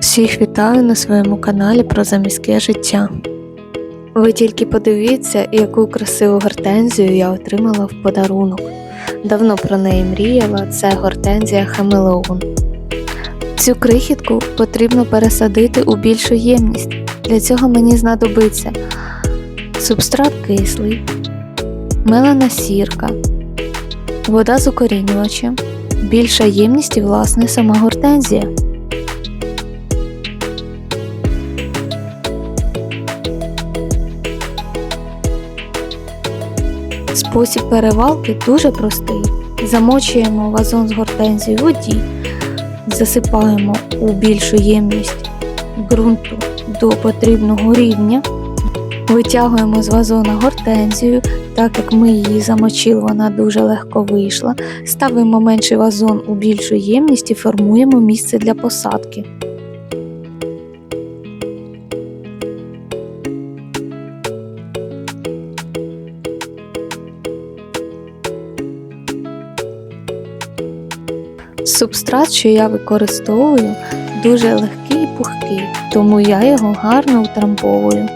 Всіх вітаю на своєму каналі про заміське життя. Ви тільки подивіться, яку красиву гортензію я отримала в подарунок. Давно про неї мріяла, це гортензія Хамелеон. Цю крихітку потрібно пересадити у більшу ємність. Для цього мені знадобиться субстрат кислий, мелана сірка, вода з укорінювачем, більша ємність і власне сама гортензія. Спосіб перевалки дуже простий. Замочуємо вазон з гортензією в воді, засипаємо у більшу ємність ґрунту до потрібного рівня, витягуємо з вазона гортензію, так як ми її замочили, вона дуже легко вийшла. Ставимо менший вазон у більшу ємність і формуємо місце для посадки. Субстрат, що я використовую, дуже легкий і пухкий, тому я його гарно утрамбовую.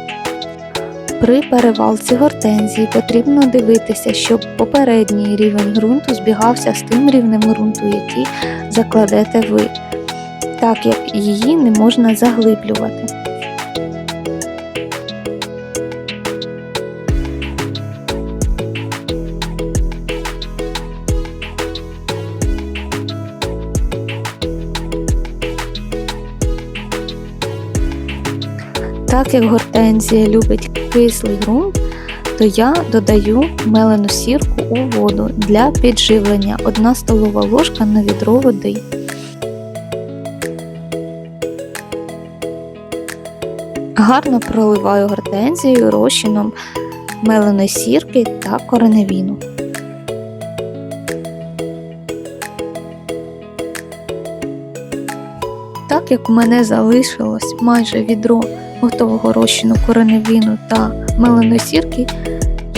При перевалці гортензії потрібно дивитися, щоб попередній рівень ґрунту збігався з тим рівнем ґрунту, який закладете ви, так як її не можна заглиблювати. Так як гортензія любить кислий ґрунт, то я додаю мелену сірку у воду для підживлення 1 столова ложка на відро води. Гарно проливаю гортензію розчином меленої сірки та кореневіну. Так як у мене залишилось майже відро готового розчину кореневіну та меленої сірки,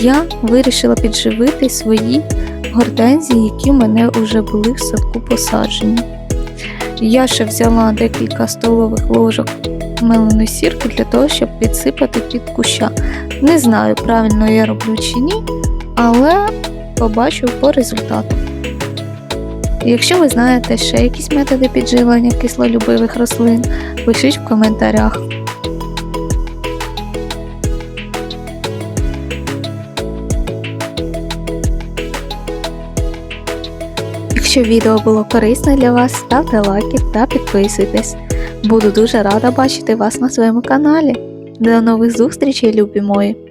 я вирішила підживити свої гортензії, які в мене вже були в садку посаджені. Я ще взяла декілька столових ложок меленої сірки для того, щоб підсипати під куща. Не знаю, правильно я роблю чи ні, але побачу по результату. Якщо ви знаєте ще якісь методи підживлення кислолюбивих рослин, пишіть в коментарях. Якщо відео було корисне для вас, ставте лайки та підписуйтесь. Буду дуже рада бачити вас на своєму каналі. До нових зустрічей, любі мої!